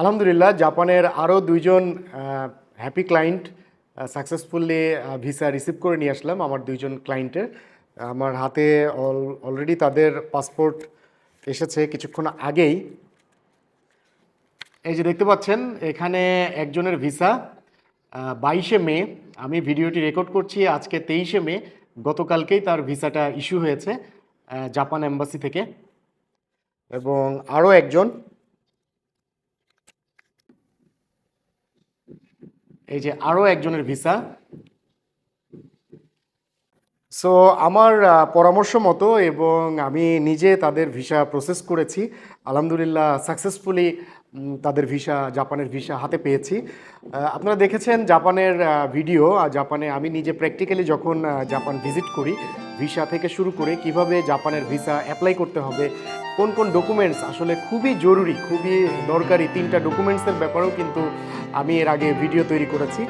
আলহামদুলিল্লাহ, জাপানের আরও দুইজন happy client successfully visa receive করে নিয়ে আসলাম আমার দুইজন ক্লায়েন্টের আমার হাতে অলরেডি তাদের পাসপোর্ট এসেছে কিছুক্ষণ আগেই। এই যে দেখতে পাচ্ছেন, এখানে একজনের ভিসা বাইশে মে। আমি ভিডিওটি রেকর্ড করছি আজকে তেইশে মে। গতকালকেই তার ভিসাটা ইস্যু হয়েছে জাপান এম্বাসি থেকে। এবং আরও একজন এই যে আরও একজনের ভিসা সো আমার পরামর্শ মতো এবং আমি নিজে তাদের ভিসা প্রসেস করেছি। আলহামদুলিল্লাহ সাকসেসফুলি তাদের ভিসা, জাপানের ভিসা হাতে পেয়েছি। আপনারা দেখেছেন জাপানের ভিডিও জাপানে আমি নিজে প্র্যাকটিক্যালি যখন জাপান ভিজিট করি, ভিসা থেকে শুরু করে কীভাবে জাপানের ভিসা অ্যাপ্লাই করতে হবে, কোন কোন ডকুমেন্টস আসলে খুবই জরুরি, খুবই দরকারি তিনটা ডকুমেন্টসের ব্যাপারেও কিন্তু আমি এর আগে ভিডিও তৈরি করেছি।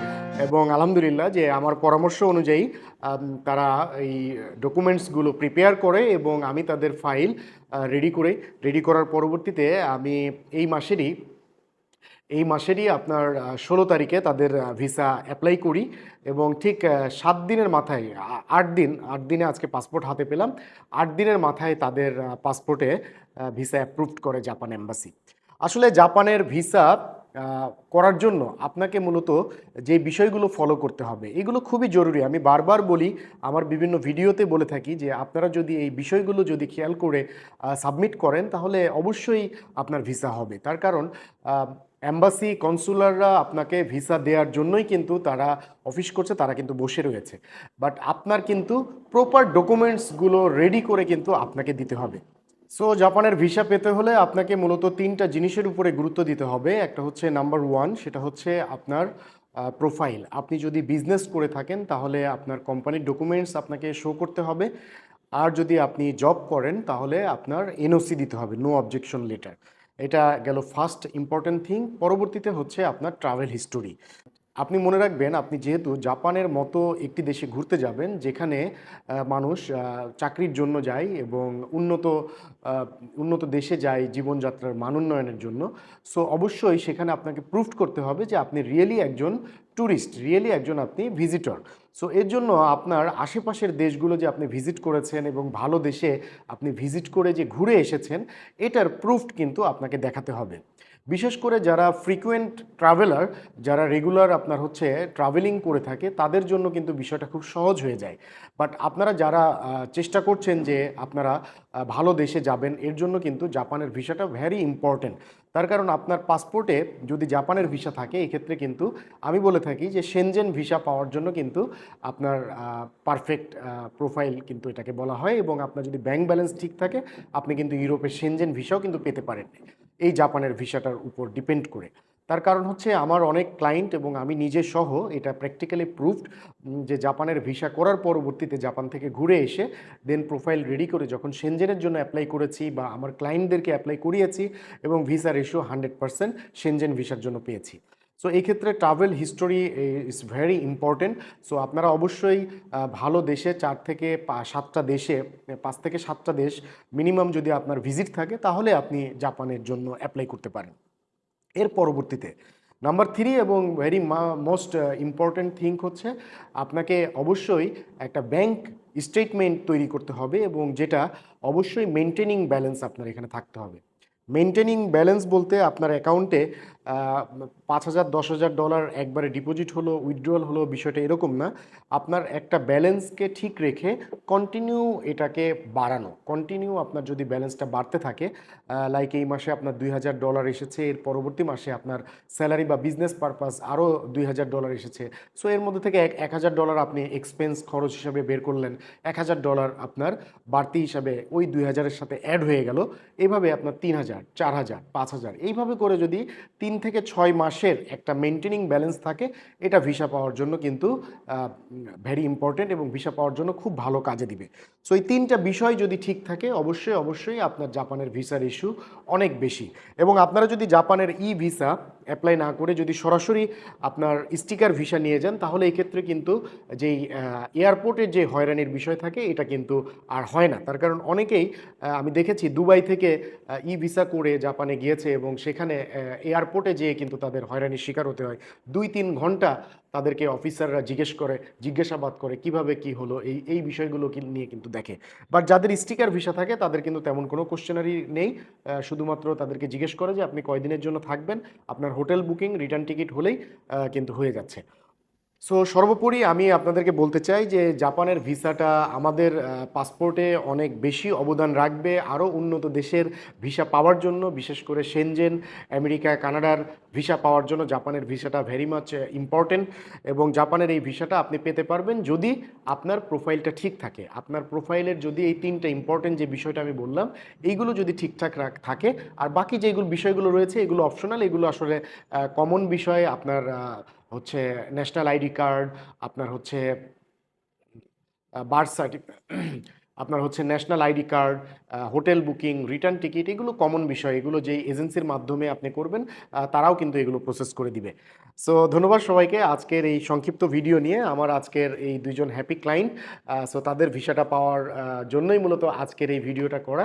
এবং আলহামদুলিল্লাহ যে আমার পরামর্শ অনুযায়ী তারা এই ডকুমেন্টসগুলো প্রিপেয়ার করে এবং আমি তাদের ফাইল রেডি করে, রেডি করার পরবর্তীতে আমি এই মাসেরই এই মাসেরই আপনার ষোলো তারিখে তাদের ভিসা অ্যাপ্লাই করি এবং ঠিক সাত দিনের মাথায় আট দিন, আট দিনে আজকে পাসপোর্ট হাতে পেলাম। আট দিনের মাথায় তাদের পাসপোর্টে ভিসা অ্যাপ্রুভড করে জাপান এম্বাসি। আসলে জাপানের ভিসা করার জন্য আপনাকে মূলত যে বিষয়গুলো ফলো করতে হবে, এগুলো খুবই জরুরি। আমি বারবার বলি, আমার বিভিন্ন ভিডিওতে বলে থাকি যে আপনারা যদি এই বিষয়গুলো যদি খেয়াল করে সাবমিট করেন, তাহলে অবশ্যই আপনার ভিসা হবে। তার কারণ অ্যাম্বাসি কনসুলাররা আপনাকে ভিসা দেওয়ার জন্যই কিন্তু তারা অফিস করছে, তারা কিন্তু বসে রয়েছে। বাট আপনার কিন্তু প্রপার ডকুমেন্টসগুলো রেডি করে কিন্তু আপনাকে দিতে হবে। সো জাপানের ভিসা পেতে হলে আপনাকে মূলত তিনটা জিনিসের উপরে গুরুত্ব দিতে হবে। একটা হচ্ছে নাম্বার ওয়ান সেটা হচ্ছে আপনার প্রোফাইল আপনি যদি বিজনেস করে থাকেন, তাহলে আপনার কোম্পানির ডকুমেন্টস আপনাকে শো করতে হবে। আর যদি আপনি জব করেন, তাহলে আপনার এনওসি দিতে হবে নো অবজেকশন লেটার এটা গেল ফার্স্ট ইম্পর্টেন্ট থিং পরবর্তীতে হচ্ছে আপনার ট্রাভেল হিস্টোরি আপনি মনে রাখবেন, আপনি যেহেতু জাপানের মতো একটি দেশে ঘুরতে যাবেন, যেখানে মানুষ চাকরির জন্য যায় এবং উন্নত উন্নত দেশে যায় জীবনযাত্রার মান উন্নয়নের জন্য সো অবশ্যই সেখানে আপনাকে প্রুফ করতে হবে যে আপনি রিয়েলি একজন ট্যুরিস্ট রিয়েলি একজন আপনি ভিজিটর সো এর জন্য আপনার আশেপাশের দেশগুলো যে আপনি ভিজিট করেছেন এবং ভালো দেশে আপনি ভিজিট করে যে ঘুরে এসেছেন, এটার প্রুফ কিন্তু আপনাকে দেখাতে হবে। বিশেষ করে যারা ফ্রিকুয়েন্ট ট্রাভেলার যারা রেগুলার আপনার হচ্ছে ট্রাভেলিং করে থাকে, তাদের জন্য কিন্তু বিষয়টা খুব সহজ হয়ে যায়। বাট আপনারা যারা চেষ্টা করছেন যে আপনারা ভালো দেশে যাবেন, এর জন্য কিন্তু জাপানের ভিসাটা ভ্যারি ইম্পর্টেন্ট তার কারণ আপনার পাসপোর্টে যদি জাপানের ভিসা থাকে, এক্ষেত্রে কিন্তু আমি বলে থাকি যে সেনজেন ভিসা পাওয়ার জন্য কিন্তু আপনার পারফেক্ট প্রোফাইল কিন্তু এটাকে বলা হয় এবং আপনার যদি ব্যাংক ব্যালেন্স ঠিক থাকে, আপনি কিন্তু ইউরোপের সেনজেন ভিসাও কিন্তু পেতে পারেন এই জাপানের ভিসাটার উপর ডিপেন্ড করে। তার কারণ হচ্ছে আমার অনেক ক্লায়েন্ট এবং আমি নিজে সহ এটা প্র্যাকটিক্যালি প্রুফড যে জাপানের ভিসা করার পরবর্তীতে জাপান থেকে ঘুরে এসে দেন প্রোফাইল রেডি করে যখন সেনজেনের জন্য অ্যাপ্লাই করেছি বা আমার ক্লায়েন্টদেরকে অ্যাপ্লাই করিয়েছি এবং visa ratio hundred percent Schengen ভিসার জন্য পেয়েছি। সো এই ক্ষেত্রে travel history is very important so আপনারা অবশ্যই ভালো দেশে চার থেকে সাতটা দেশে পাঁচ থেকে সাতটা দেশ মিনিমাম যদি আপনার ভিজিট থাকে, তাহলে আপনি জাপানের জন্য অ্যাপ্লাই করতে পারেন। এর পরবর্তীতে নাম্বার থ্রি এবং ভেরি মোস্ট ইম্পর্ট্যান্ট থিং হচ্ছে আপনাকে অবশ্যই একটা ব্যাংক স্টেটমেন্ট তৈরি করতে হবে এবং যেটা অবশ্যই মেনটেনিং ব্যালেন্স আপনার এখানে থাকতে হবে। মেনটেনিং ব্যালেন্স বলতে আপনার অ্যাকাউন্টে পাঁচ হাজার, দশ হাজার ডলার একবারে ডিপোজিট হলো উইথড্রয়াল হলো, বিষয়টা এরকম না। আপনার একটা ব্যালেন্সকে ঠিক রেখে কন্টিনিউ এটাকে বাড়ানো। কন্টিনিউ আপনার যদি ব্যালেন্সটা বাড়তে থাকে লাইক এই মাসে আপনার দুই হাজার ডলার এসেছে, এর পরবর্তী মাসে আপনার স্যালারি বা বিজনেস পারপাস আরও দুই হাজার ডলার এসেছে। সো এর মধ্যে থেকে এক এক হাজার ডলার আপনি এক্সপেন্স খরচ হিসাবে বের করলেন, এক হাজার ডলার আপনার বাড়তি হিসাবে ওই দুই হাজারের সাথে অ্যাড হয়ে গেল। এইভাবে আপনার তিন হাজার, চার হাজার, পাঁচ হাজার, এইভাবে করে যদি তিন থেকে ছয় মাসের একটা মেনটেনিং ব্যালেন্স থাকে, এটা ভিসা পাওয়ার জন্য কিন্তু ভেরি ইম্পর্টেন্ট এবং ভিসা পাওয়ার জন্য খুব ভালো কাজে দিবে। সো এই তিনটা বিষয় যদি ঠিক থাকে, অবশ্যই অবশ্যই আপনার জাপানের ভিসার ইস্যু অনেক বেশি। এবং আপনারা যদি জাপানের ই ভিসা অ্যাপ্লাই না করে যদি সরাসরি আপনার স্টিকার ভিসা নিয়ে যান, তাহলে এক্ষেত্রে ক্ষেত্রে কিন্তু যেই এয়ারপোর্টের যে হয়রানির বিষয় থাকে, এটা কিন্তু আর হয় না। তার কারণ অনেকেই আমি দেখেছি দুবাই থেকে ই ভিসা করে জাপানে গিয়েছে এবং সেখানে এয়ারপোর্টে যেয়ে কিন্তু তাদের হয়রানির শিকার হতে হয়। দুই তিন ঘণ্টা তাদেরকে অফিসাররা জিজ্ঞেস করে, জিজ্ঞাসাবাদ করে কীভাবে কি হলো, এই এই বিষয়গুলো নিয়ে কিন্তু দেখে। বাট যাদের স্টিকার ভিসা থাকে, তাদের কিন্তু তেমন কোনো কোশ্চেনারি নেই। শুধুমাত্র তাদেরকে জিজ্ঞেস করে যে আপনি কয়দিনের জন্য থাকবেন। আপনার হোটেল বুকিং রিটার্ন টিকিট হলেই কিন্তু হয়ে যাচ্ছে। সো সর্বোপরি আমি আপনাদেরকে বলতে চাই যে জাপানের ভিসাটা আমাদের পাসপোর্টে অনেক বেশি অবদান রাখবে আরও উন্নত দেশের ভিসা পাওয়ার জন্য, বিশেষ করে সেনজেন আমেরিকা কানাডার ভিসা পাওয়ার জন্য জাপানের ভিসাটা ভেরি মাচ ইম্পর্টেন্ট এবং জাপানের এই ভিসাটা আপনি পেতে পারবেন যদি আপনার প্রোফাইলটা ঠিক থাকে। আপনার প্রোফাইলের যদি এই তিনটা ইম্পর্টেন্ট যে বিষয়টা আমি বললাম, এইগুলো যদি ঠিকঠাক থাকে, আর বাকি যেগুলো বিষয়গুলো রয়েছে, এগুলো অপশনাল এগুলো আসলে কমন বিষয়ে, আপনার হচ্ছে ন্যাশনাল আইডি কার্ড আপনার হচ্ছে বার্থ সার্টিফিকেট আপনার হচ্ছে national ID card hotel booking return ticket এগুলো কমন বিষয়। এগুলো যেই এজেন্সির মাধ্যমে আপনি করবেন তারাও কিন্তু এগুলো প্রসেস করে দিবে। সো ধন্যবাদ সবাইকে আজকের এই সংক্ষিপ্ত ভিডিও নিয়ে। আমার আজকের এই দুইজন হ্যাপি ক্লায়েন্ট সো তাদের ভিসাটা পাওয়ার জন্যই মূলত আজকের এই ভিডিওটা করা।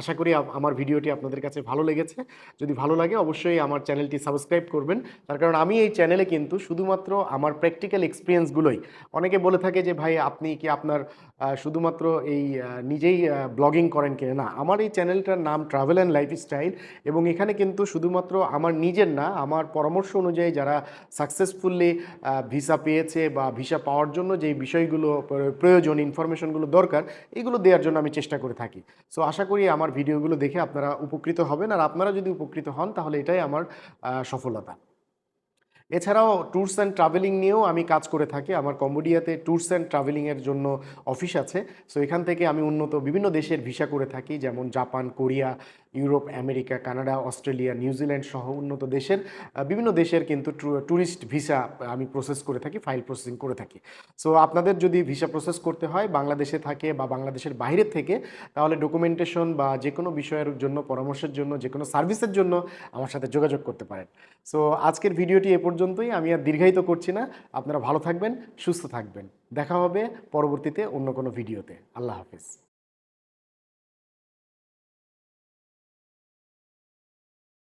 আশা করি আমার ভিডিওটি আপনাদের কাছে ভালো লেগেছে। যদি ভালো লাগে, অবশ্যই আমার চ্যানেলটি সাবস্ক্রাইব করবেন। তার কারণ আমি এই চ্যানেলে কিন্তু শুধুমাত্র আমার প্র্যাকটিক্যাল এক্সপিরিয়েন্সগুলোই অনেকে বলে থাকে যে, ভাই, আপনি কি আপনার শুধুমাত্র এই নিজেই ব্লগিং করেন কিনা? না, আমার এই চ্যানেলটার নাম ট্রাভেল অ্যান্ড লাইফস্টাইল এবং এখানে কিন্তু শুধুমাত্র আমার নিজের না, আমার পরামর্শ অনুযায়ী যারা সাকসেসফুলি ভিসা পেয়েছে বা ভিসা পাওয়ার জন্য যেই বিষয়গুলো প্রয়োজন ইনফরমেশনগুলো দরকার, এগুলো দেওয়ার জন্য আমি চেষ্টা করে থাকি। সো আশা করি আমার ভিডিওগুলো দেখে আপনারা উপকৃত হবেন। আর আপনারা যদি উপকৃত হন, তাহলে এটাই আমার সফলতা। এছাড়াও ট্যুরস অ্যান্ড ট্রাভেলিং নিয়েও আমি কাজ করে থাকি। আমার কম্বোডিয়াতে ট্যুরস অ্যান্ড ট্রাভেলিংয়ের জন্য অফিস আছে। সো এখান থেকে আমি উন্নত বিভিন্ন দেশের ভিসা করে থাকি, যেমন Japan, Korea Europe, America, Canada, Australia New Zealand সহ উন্নত দেশের বিভিন্ন দেশের কিন্তু ট্যুরিস্ট ভিসা আমি প্রসেস করে থাকি ফাইল প্রসেসিং করে থাকি। সো আপনাদের যদি ভিসা প্রসেস করতে হয়, বাংলাদেশে থাকে বা বাংলাদেশের বাইরে থেকে, তাহলে ডকুমেন্টেশন বা যে কোনো বিষয়ের জন্য, পরামর্শের জন্য যে কোনো সার্ভিসের জন্য আমার সাথে যোগাযোগ করতে পারেন। সো আজকের ভিডিওটি এ পর্যন্তই, আমি আর দীর্ঘায়িত করছি না। আপনারা ভালো থাকবেন, সুস্থ থাকবেন। দেখা হবে পরবর্তীতে অন্য কোনো ভিডিওতে। আল্লাহ হাফিজ।